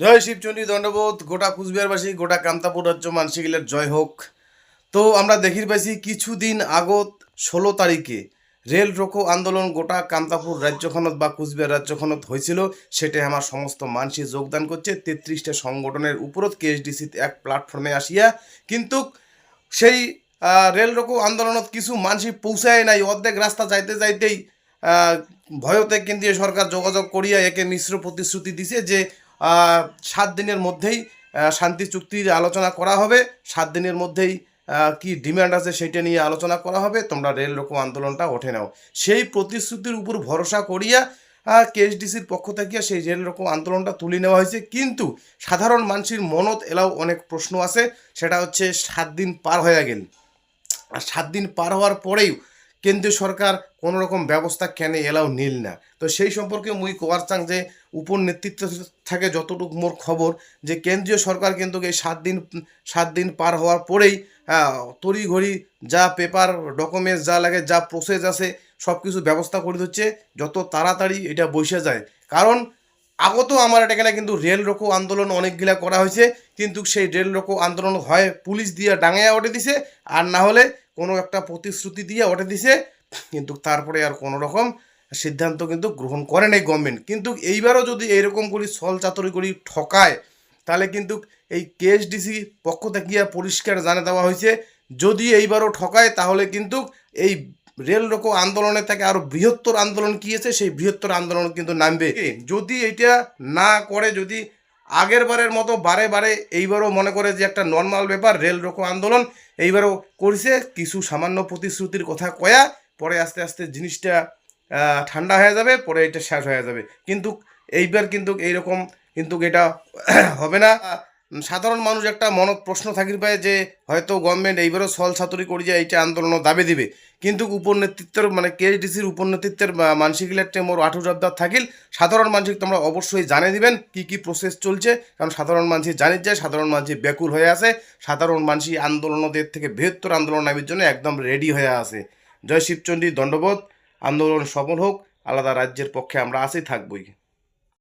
জয় শিবচন্ডী, দণ্ডবোধ, গোটা কুচবিহারবাসী, গোটা কান্তাপুর রাজ্য মানসিকিলের জয় হোক। তো আমরা দেখির পাইছি কিছুদিন আগত ষোলো তারিখে রেল রোকো আন্দোলন গোটা কান্তাপুর রাজ্যখনত বা কুচবিহার রাজ্যখনত হয়েছিল। সেটাই আমার সমস্ত মানসি যোগদান করছে। তেত্রিশটা সংগঠনের উপরত কেএসডিসিতে এক প্ল্যাটফর্মে আসিয়া কিন্তু সেই রেল রোকো আন্দোলনত কিছু মানসি পৌঁছায় নাই। অর্ধেক রাস্তা যাইতে যাইতেই ভয়তে কেন্দ্রীয় সরকার যোগাযোগ করিয়া একে মিশ্র প্রতিশ্রুতি দিছে যে সাত দিনের মধ্যেই শান্তি চুক্তির আলোচনা করা হবে। সাত দিনের মধ্যেই কি ডিমান্ড আছে সেটা নিয়ে আলোচনা করা হবে। তোমরা রেল রোকো আন্দোলনটা ওঠে নাও। সেই প্রতিশ্রুতির উপর ভরসা করিয়া কেএসডিসির পক্ষ থেকে সেই রেল রোকো আন্দোলনটা তুলে নেওয়া হয়েছে। কিন্তু সাধারণ মানুষের মনত এলাও অনেক প্রশ্ন আছে। সেটা হচ্ছে, সাত দিন পার হয়ে গেল। আর সাত দিন পার হওয়ার পরেও কেন্দ্রীয় সরকার কোনো রকম ব্যবস্থা কেন এলাও নিল না। তো সেই সম্পর্কে মুই কোয়ার চাং যে উপর নেতৃত্ব থাকে যতটুকু মোর খবর যে কেন্দ্রীয় সরকার কিন্তু এই সাত দিন সাত দিন পার হওয়ার পরেই তড়ি ঘড়ি যা পেপার, ডকুমেন্টস যা লাগে, যা প্রসেস আছে সব কিছু ব্যবস্থা করে দিচ্ছে, যত তাড়াতাড়ি এটা বসে যায়। কারণ আগত আমার এখানে কিন্তু রেল রোকো আন্দোলন অনেকগুলা করা হয়েছে, কিন্তু সেই রেল রোকো আন্দোলন হয় পুলিশ দিয়ে ডাঙাইয়া ওঠে দিছে, আর না হলে কোনো একটা প্রতিশ্রুতি দিয়ে ওঠে দিছে, কিন্তু তারপরে আর কোনো রকম সিদ্ধান্ত কিন্তু গ্রহণ করে নাই গভর্নমেন্ট কিন্তু এইবারও যদি এইরকম করি ছল চাতুরি করি ঠকায়, তাহলে কিন্তু এই কেএসডিসি পক্ষ থেকে পরিষ্কার জানা দেওয়া হয়েছে, যদি এইবারও ঠকায়, তাহলে কিন্তু এই রেল রোকো আন্দোলনের থেকে আরও বৃহত্তর আন্দোলন কি আছে, সেই বৃহত্তর আন্দোলন কিন্তু নামবে। যদি এটা না করে, যদি আগের বারের মতো বারে বারে এইবারও মনে করে যে একটা নর্মাল ব্যাপার, রেল রোকো আন্দোলন। এইবারও করছে, কিছু সামান্য প্রতিশ্রুতির কথা কয়া, পরে আস্তে আস্তে জিনিসটা ঠান্ডা হয়ে যাবে, পরে এটা শেষ হয়ে যাবে। কিন্তু এইবার কিন্তু এইরকম, কিন্তু এটা হবে না। সাধারণ মানুষ একটা মনত প্রশ্ন থাকির পায় যে হয়তো গভর্নমেন্ট এইবারও সল ছাতুরি করি যে এইটা আন্দোলন দাবি দিবে। কিন্তু উপনেতৃত্বের মানে কেএসডিসির উপনেতৃত্বের নেতৃত্বের মানসিকিলের মোর আঠু জবদার থাকিল। সাধারণ মানসিক তোমরা অবশ্যই জানিয়ে দিবেন কি কি প্রসেস চলছে। কারণ সাধারণ মানুষ জানিয়ে যায় সাধারণ মানুষ ব্যাকুল হয়ে আছে। সাধারণ মানুষ আন্দোলনদের থেকে বৃহত্তর আন্দোলন নামের জন্য একদম রেডি হয়ে আছে। জয় শিবচণ্ডী দণ্ডবোধ। আন্দোলন সফল হোক, আলাদা রাজ্যের পক্ষে আমরা আছেই থাকবই।